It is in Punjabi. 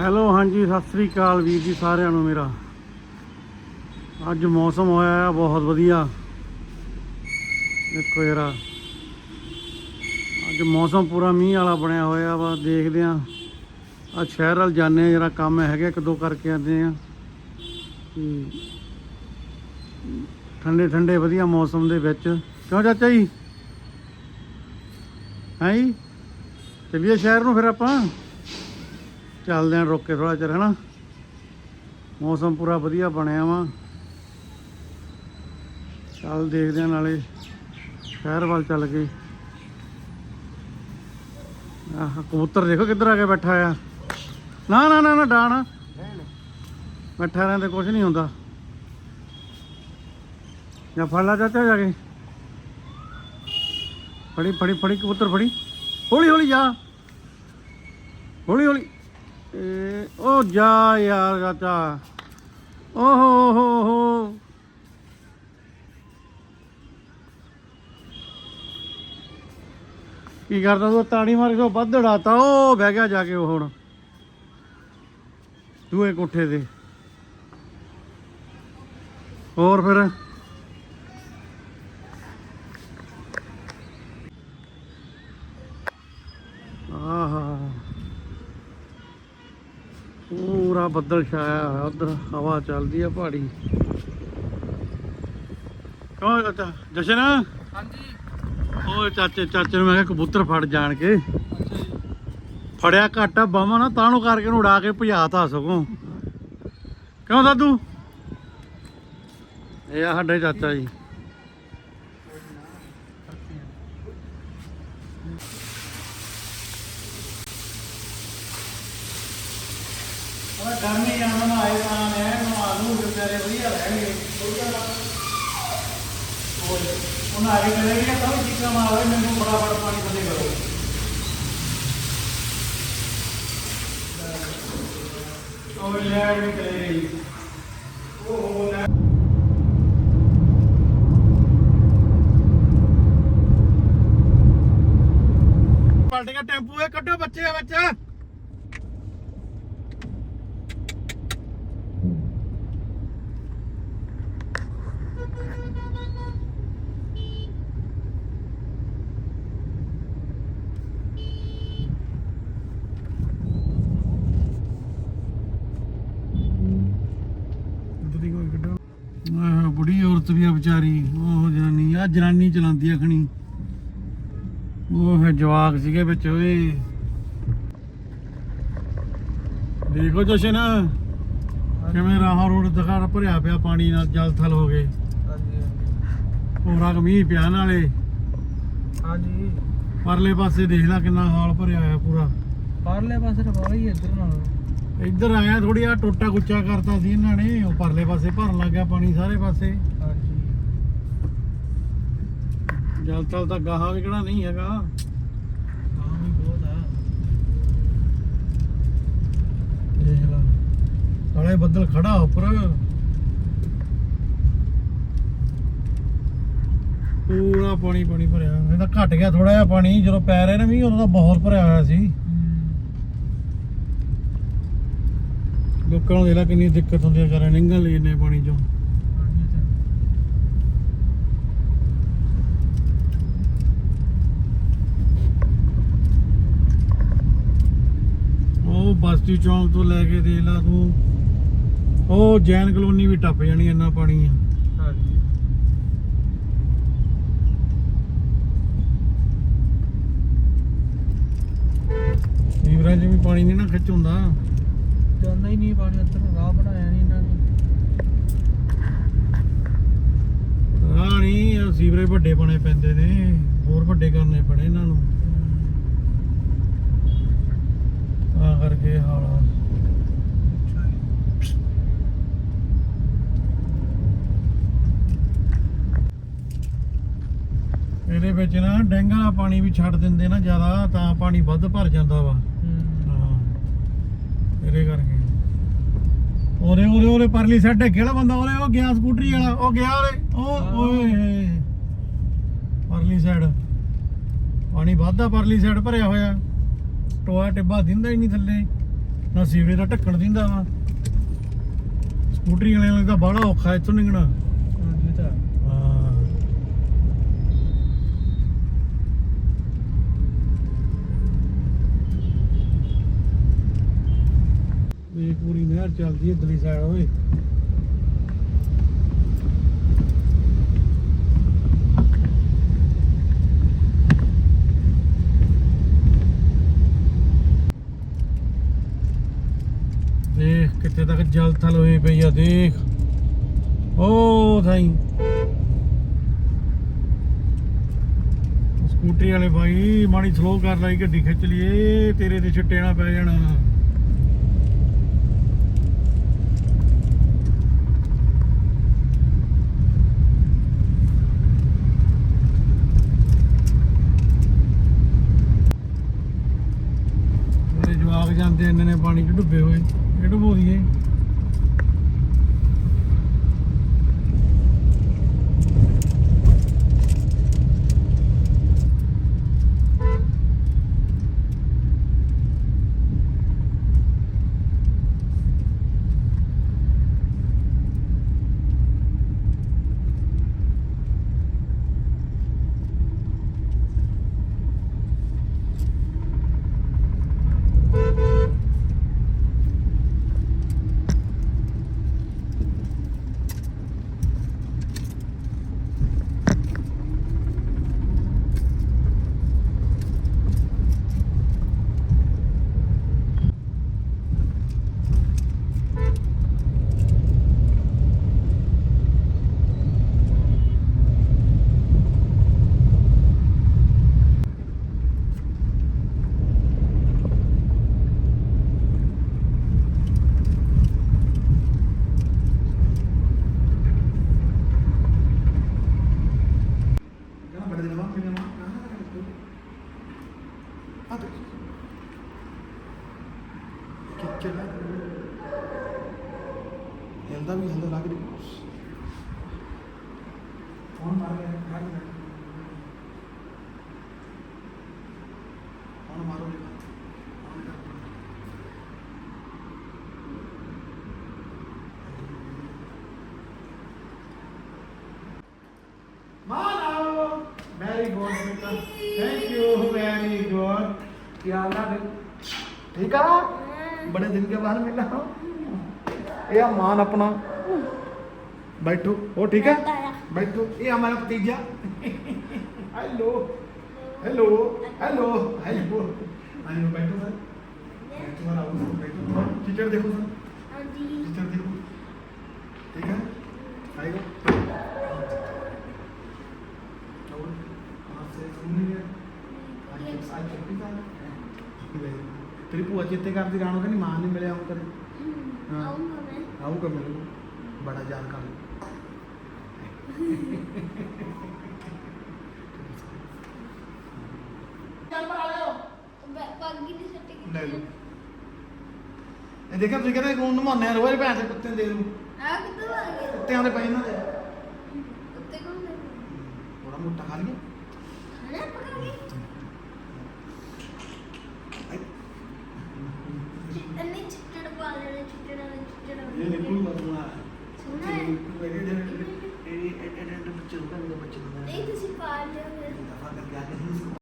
ਹੈਲੋ, ਹਾਂਜੀ, ਸਤਿ ਸ੍ਰੀ ਅਕਾਲ ਵੀਰ ਜੀ ਸਾਰਿਆਂ ਨੂੰ ਮੇਰਾ। ਅੱਜ ਮੌਸਮ ਹੋਇਆ ਹੈ ਬਹੁਤ ਵਧੀਆ। ਦੇਖੋ ਯਾਰਾ ਅੱਜ ਮੌਸਮ ਪੂਰਾ ਮੀਂਹ ਵਾਲਾ ਬਣਿਆ ਹੋਇਆ ਵਾ, ਦੇਖਦੇ ਆ। ਆ ਸ਼ਹਿਰ ਵੱਲ ਜਾਂਦੇ ਆ, ਜਰਾ ਕੰਮ ਹੈਗਾ ਇੱਕ ਦੋ ਕਰਕੇ ਆਉਂਦੇ ਆ। ਠੰਡੇ ਠੰਡੇ ਵਧੀਆ ਮੌਸਮ ਦੇ ਵਿੱਚ। ਕਿਉਂ ਚਾਚਾ ਜੀ? ਹੈ ਜੀ? ਚੱਲੀਏ ਸ਼ਹਿਰ ਨੂੰ ਫਿਰ ਆਪਾਂ। ਚੱਲਦੇ ਆਂ ਰੁੱਕ ਕੇ ਥੋੜਾ ਚਿਰ, ਹਨਾ? ਮੌਸਮ ਪੂਰਾ ਵਧੀਆ ਬਣਿਆ ਵਾ। ਚੱਲ ਦੇਖਦੇ ਆਂ ਨਾਲੇ ਸ਼ਹਿਰ ਵੱਲ ਚੱਲ ਕੇ। ਆਹ, ਕਬੂਤਰ ਦੇਖੋ ਕਿੱਧਰ ਆ ਕੇ ਬੈਠਾ ਆ। ਨਾ ਨਾ ਨਾ ਨਾ ਡਾਣ ਬੈਠਾ ਰਹਿੰਦੇ ਕੁਝ ਨਹੀਂ ਹੁੰਦਾ। ਜਾਂ ਫੜ ਲਾ ਚਾਚਾ ਜਾ ਕੇ। ਫੜੀ ਫੜੀ ਫੜੀ, ਕਬੂਤਰ ਫੜੀ। ਹੌਲੀ ਹੌਲੀ ਜਾ। ਹੌਲੀ ਹੌਲੀ। ਇਹ ਉਹ ਜਾ ਯਾਰ ਚਾਚਾ। ਓਹੋ ਹੋ ਹੋ ਕੀ ਕਰਦਾ ਤੂੰ? ਤਾੜੀ ਮਾਰ ਕੇ ਉਹ ਵੱਧ ਉਡਾਤਾ ਉਹ ਬਹਿ ਗਿਆ ਜਾ ਕੇ ਉਹ ਹੁਣ। ਦੂਏ ਕੋਠੇ ਤੇ। ਹੋਰ ਫਿਰ ਆਹਾ ਪੂਰਾ ਬੱਦਲ ਛਾਇਆ ਹੋਇਆ ਉਧਰ ਹਵਾ ਚੱਲਦੀ ਆ ਪਹਾੜੀ। ਕੌਣ ਚਾਚਾ ਜਸ਼ਨ? ਹਾਂਜੀ। ਓਏ ਚਾਚੇ ਚਾਚੇ ਨੂੰ ਮੈਂ ਕਿਹਾ ਕਬੂਤਰ ਫੜ ਜਾਣ ਕੇ। ਫੜਿਆ ਘਾਟਾ ਬਾਵਾ ਨਾ ਤਾਂ ਨੂੰ ਕਰਕੇ ਨੂੰ ਉਡਾ ਕੇ ਭਜਾਤਾ ਸਗੋਂ। ਕਿਉਂ ਦਾਦੂ? ਇਹ ਆ ਸਾਡੇ ਚਾਚਾ ਜੀ। ਉਹ ਗਰਮੀ ਆਉਣ ਆਏ ਤਾਂ ਨੇ ਨਵਾ ਨੂੰ ਵਿਚਾਰੇ ਵਧੀਆ ਰਹਿਣਗੇ ਉਹਨਾਂ ਆ ਚਲੇ ਗਏ ਤਾਂ ਚੀਕਾਂ ਮਾਰੋ ਮੈਨੂੰ ਬੜਾ ਪਾਣੀ ਬੰਦੇ ਕਰੋ। ਉਹ ਲੈ ਵੀ ਚਲੇ ਗਈ ਉਹ ਹੋ, ਲੈ। ਪਲਟ ਗਿਆ ਟੈਂਪੂ ਇਹ ਕੱਢੋ ਬੱਚੇ ਆ ਬੱਚਾ ਬੁੜੀ ਕੋਈ ਕੱਢੋ ਆਹ ਬੁੜੀ ਔਰਤ ਵੀ ਆ ਵਿਚਾਰੀ ਉਹ ਜਨਾਨੀ ਆ ਜਨਾਨੀ ਚਲਾਉਂਦੀ ਆ ਖਣੀ। ਉਹ ਫਿਰ ਜਵਾਕ ਸੀਗੇ ਵਿੱਚ ਓਏ ਦੇਖੋ ਜਸ਼ਨ ਕਿਵੇਂ ਰਾਹ ਰੋਡ ਦਿਖਾ ਭਰਿਆ ਪਿਆ ਪਾਣੀ ਨਾਲ ਜਲ ਥਲ ਹੋ ਗਏ। ਹਾਂਜੀ ਪੂਰਾ ਮੀਂਹ ਪਿਆ ਨਾਲੇ। ਹਾਂਜੀ। ਪਰਲੇ ਪਾਸੇ ਦੇਖ ਲੈ ਕਿੰਨਾ ਹਾਲ ਭਰਿਆ ਹੋਇਆ ਪੂਰਾ। ਪਰਲੇ ਪਾਸੇ ਤਾਂ ਬਾਹਲਾ ਹੀ ਹੈ ਇੱਧਰ ਨਾਲ। ਇੱਧਰ ਆਇਆ ਥੋੜੀ ਆ ਟੋਟਾ ਗੁੱਚਾ ਕਰਤਾ ਸੀ ਇਹਨਾਂ ਨੇ ਉਹ ਪਰਲੇ ਪਾਸੇ ਭਰਨ ਲੱਗ ਗਿਆ ਪਾਣੀ ਸਾਰੇ ਪਾਸੇ। ਜਲ ਤਲ ਤਾਂ ਗਾਹਾਂ ਵੀ ਕਿਹੜਾ ਨਹੀਂ ਹੈਗਾ। ਗਾਂ ਵੀ ਬਹੁਤ ਆ। ਦੇਖ ਲਾ ਸਾਲੇ ਬੱਦਲ ਖੜਾ ਉੱਪਰ। ਪੂਰਾ ਪਾਣੀ ਪਾਣੀ ਭਰਿਆ ਇਹ ਤਾਂ ਘਟ ਗਿਆ ਥੋੜਾ ਜਿਹਾ ਪਾਣੀ ਜਦੋਂ ਪੈ ਰਿਹਾ ਨਾ ਮੀਂਹ ਉਦੋਂ ਤਾਂ ਬਹੁਤ ਭਰਿਆ ਹੋਇਆ ਸੀ। ਲੋਕਾਂ ਨੂੰ ਦੇਖ ਲਾ ਕਿੰਨੀ ਦਿੱਕਤ ਹੁੰਦੀ ਹੈ ਕਰਾਂ ਨਿੰਗਲ ਲਈ ਇੰਨੇ ਪਾਣੀ ਚੋਂ। ਉਹ ਬਸਤੀ ਚੌਂਕ ਤੋਂ ਲੈ ਕੇ ਦੇਖ ਲਾ ਤੂੰ। ਉਹ ਜੈਨ ਕਲੋਨੀ ਵੀ ਟੱਪ ਜਾਣੀ ਇੰਨਾ ਪਾਣੀ ਆ। ਹਾਂਜੀ। ਸੀਵਰਾਂ 'ਚ ਵੀ ਪਾਣੀ ਨਹੀਂ ਨਾ ਖਿੱਚ ਹੁੰਦਾ। ਜਾਂਦਾ ਹੀ ਨਹੀਂ ਪਾਣੀ, ਉੱਧਰ ਨੂੰ ਰਾਹ ਬਣਾਇਆ ਨਹੀਂ ਇਹਨਾਂ ਨੇ। ਰਾਹ ਨਹੀਂ ਇਹ ਸੀਵਰੇ ਵੱਡੇ ਬਣੇ ਪੈਂਦੇ ਨੇ, ਹੋਰ ਵੱਡੇ ਕਰਨੇ ਪੈਣੇ ਇਹਨਾਂ ਨੂੰ। ਤਾਂ ਕਰਕੇ ਇਹ ਇਹਦੇ ਵਿੱਚ ਨਾ ਡੈਂਗਾ ਦਾ ਪਾਣੀ ਵੀ ਛੱਡ ਦਿੰਦੇ ਨਾ ਜ਼ਿਆਦਾ, ਤਾਂ ਪਾਣੀ ਵੱਧ ਭਰ ਜਾਂਦਾ ਵਾ ਹਾਂ ਇਹਦੇ ਕਰਕੇ ਉਹਦੇ ਉਹਦੇ ਉਹਦੇ ਪਰਲੀ ਸਾਈਡ ਤੇ ਕਿਹੜਾ ਬੰਦਾ ਉਹਦੇ ਉਹ ਗਿਆ ਸਕੂਟਰੀ ਵਾਲਾ ਉਹ ਗਿਆ ਉਹਦੇ ਉਹ ਓਏ ਪਰਲੀ ਸਾਈਡ ਪਾਣੀ ਵੱਧਦਾ ਪਰਲੀ ਸਾਈਡ ਭਰਿਆ ਹੋਇਆ। ਟੋਆ ਟਿੱਬਾ ਦਿੰਦਾ ਹੀ ਨਹੀਂ ਥੱਲੇ। ਨਾ ਸੀਵਰੇਜ ਦਾ ਢੱਕਣ ਦਿੰਦਾ ਵਾ। ਸਕੂਟਰੀ ਵਾਲਿਆਂ ਲਈ ਤਾਂ ਬੜਾ ਔਖਾ ਇੱਥੋਂ ਨਿਕਣਾ ਹਾਂਜੀ ਤਾਂ ਹਾਂ ਇਹ ਪੂਰੀ ਨਹਿਰ ਚੱਲਦੀ ਹੈ ਇਧਰਲੀ ਸਾਈਡ ਓਏ। ਦੇਖ ਕਿੱਥੇ ਤੱਕ ਜਲ ਥਲ ਹੋਈ ਪਈ ਆ, ਦੇਖ। ਓ ਥਾਈ। ਸਕੂਟਰੀ ਵਾਲੇ ਭਾਈ ਮਾੜੀ ਸਲੋ ਕਰ ਲਈ, ਗੱਡੀ ਖਿੱਚ ਲਈਏ, ਤੇਰੇ ਤੇ ਛਿੱਟੇ ਨਾ ਪੈ ਜਾਣਾ ਮੇਰੇ ਜਵਾਕ ਜਾਂਦੇ ਇੰਨੇ ਨੇ ਪਾਣੀ 'ਚ ਡੁੱਬੇ ਹੋਏ ਇਹ ਡੁਬੋ ਦੀਏ ਬੜੇ ਦਿਨ ਬਾਅਦ ਮਿਲਿਆ ਮਾਂ ਆ ਤੇ ਕਿੱਥੇ ਲੱਗ ਹਿਲਦਾ ਵੀ ਹਿਲਦਾ ਲੱਗ ਰਹੀ ਕੌਣ ਮਾਰ ਗਿਆ ਮਾਰ ਗਿਆ ਕੌਣ ਮਾਰੋ ਮਾਨੋ ਵੈਰੀ ਗੁੱਡ ਬੇਟਾ ਥੈਂਕ ਯੂ ਵੈਰੀ बड़े दिन के बाद मिला हूँ। ये मान अपना। बैठो। हो ठीक है? बैठो। ये हमारा भतीजा। Hello hello hello hello hello बैठो सर। बैठो सर आओ। सर बैठो। टीचर देखो सर। टीचर देखो। ठीक है? आएगा। और से सुन लिया आज आज छुट्टी था। ਤੇਰੀ ਭੂਆ ਚੇਤੇ ਕਰਦੀ ਰਾਣੋ ਕਹਿੰਦੀ ਮਾਂ ਨਹੀਂ ਮਿਲਿਆ ਹੁਣ ਕਦੇ ਹਾਂ ਆਊਗਾ ਮੈਨੂੰ ਬੜਾ ਯਾਦ ਕਰ ਲੈ ਲਓ। ਇਹ ਦੇਖਿਆ ਤੁਸੀਂ ਕਹਿੰਦੇ ਕੋਣ ਨਮਾਉਂਦੇ ਆ ਰੋਜ਼ ਭੈਣ ਦੇ ਕੁੱਤੇ ਦੇ ਨੂੰ ਕੁੱਤਿਆਂ ਦੇ ਪੈ ਇਹਨਾਂ ਦੇ। ਥੋੜਾ ਮੋਟਾ ਖਾ ਲਿਆ